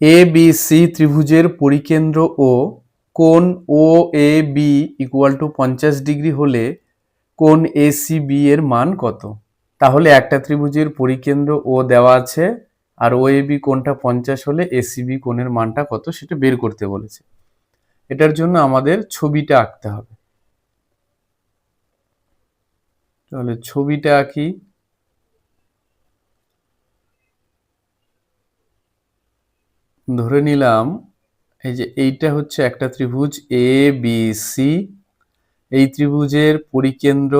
A B C ত্রিভুজের পরিকেন্দ্র O কোণ O A B equal to পঞ্চাশ ডিগ্রি হলে কোণ এ সি বি এর মান কত? তাহলে একটা ত্রিভুজের পরিকেন্দ্র ও দেওয়া আছে আর ও এ বি কোণটা পঞ্চাশ হলে এ সি বি কোণের মানটা কত সেটা বের করতে বলেছে। এটার জন্য আমাদের ছবিটা আঁকতে হবে। তাহলে ছবিটা আঁকি। ধরে নিলাম এই যে এইটা হচ্ছে একটা ত্রিভুজ এ বি সি এই ত্রিভুজের পরিকেন্দ্র,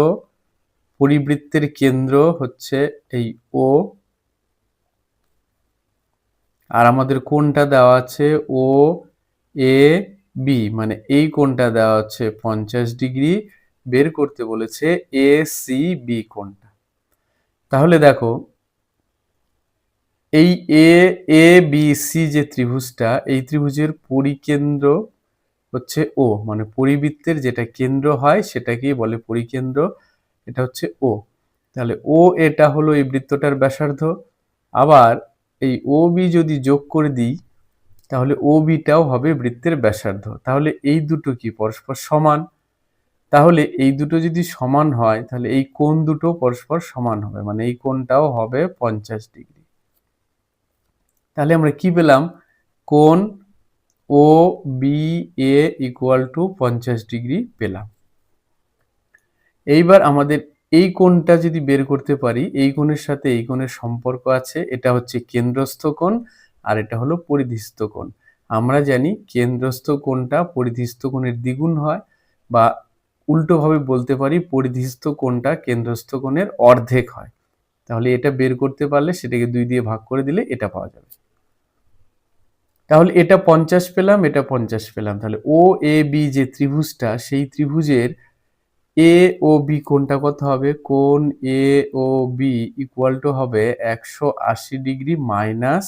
পরিবৃত্তের কেন্দ্র হচ্ছে এই ও আর আমাদের কোনটা দেওয়া আছে? ও এ বি মানে এই কোনটা দেওয়া আছে পঞ্চাশ ডিগ্রি। বের করতে বলেছে এ সি বি কোনটা। তাহলে দেখো এই এ এ বি সি যে ত্রিভুজটা, এই ত্রিভুজের পরিকেন্দ্র হচ্ছে ও মানে পরিবৃত্তের যেটা কেন্দ্র হয় সেটাকেই বলে পরিকেন্দ্র, এটা হচ্ছে ও তাহলে ও এটা হলো এই বৃত্তটার ব্যাসার্ধ। আবার এই ও বি যদি যোগ করে দিই, তাহলে ও বিটাও হবে বৃত্তের ব্যাসার্ধ। তাহলে এই দুটো কি পরস্পর সমান? তাহলে এই দুটো যদি সমান হয়, তাহলে এই কোণ দুটো পরস্পর সমান হবে মানে এই কোণটাও হবে পঞ্চাশ ডিগ্রি। তাহলে আমরা কি পেলাম? কোন O B A equal to পঞ্চাশ ডিগ্রি পেলাম। এইবার আমাদের এই কোণটা যদি বের করতে পারি, এই কোণের সাথে এই কোণের সম্পর্ক আছে, এটা হচ্ছে কেন্দ্রস্থ কোণ আর এটা হলো পরিধিস্থ কোণ। আমরা জানি কেন্দ্রস্থ কোণটা পরিধিস্থ কোণের দ্বিগুণ হয় বা উল্টোভাবে বলতে পারি পরিধিস্থ কোণটা কেন্দ্রস্থ কোণের অর্ধেক হয়। তাহলে এটা বের করতে পারলে সেটাকে দুই দিয়ে ভাগ করে দিলে এটা পাওয়া যাবে। তাহলে এটা পঞ্চাশ পেলাম, এটা পঞ্চাশ পেলাম। তাহলে ও এ বি যে ত্রিভুজটা, সেই ত্রিভুজের এ ও বি কোনটা কত হবে? কোন A O B equal to হবে একশো আশি ডিগ্রি মাইনাস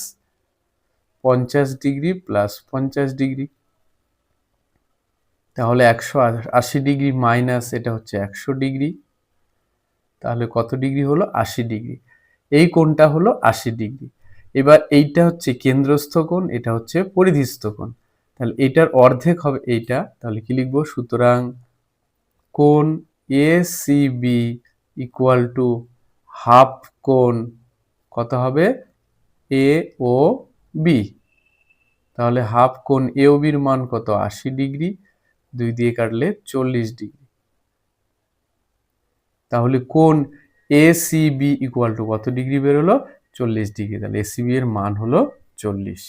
পঞ্চাশ ডিগ্রি প্লাস পঞ্চাশ ডিগ্রি। তাহলে একশো আশি ডিগ্রি মাইনাস এটা হচ্ছে একশো ডিগ্রি। তাহলে কত ডিগ্রি হলো? আশি ডিগ্রি। এই কোণটা হলো আশি ডিগ্রি। এবার এইটা হচ্ছে কেন্দ্রস্থ কোণ, এটা হচ্ছে পরিধিস্থ কোণ। তাহলে এটার অর্ধেক হবে এইটা। তাহলে কি লিখব? সুতরাং কোণ A C B equal to half কোণ কত হবে? এ ও বি। তাহলে হাফ কোণ এ ও বির মান কত? আশি ডিগ্রি। দুই দিয়ে কাটলে চল্লিশ ডিগ্রি। তাহলে কোন A C B equal to কত ডিগ্রি বেরোলো? চল্লিশ ডিগ্রি তাহলে এসিবি এর মান হলো চল্লিশ।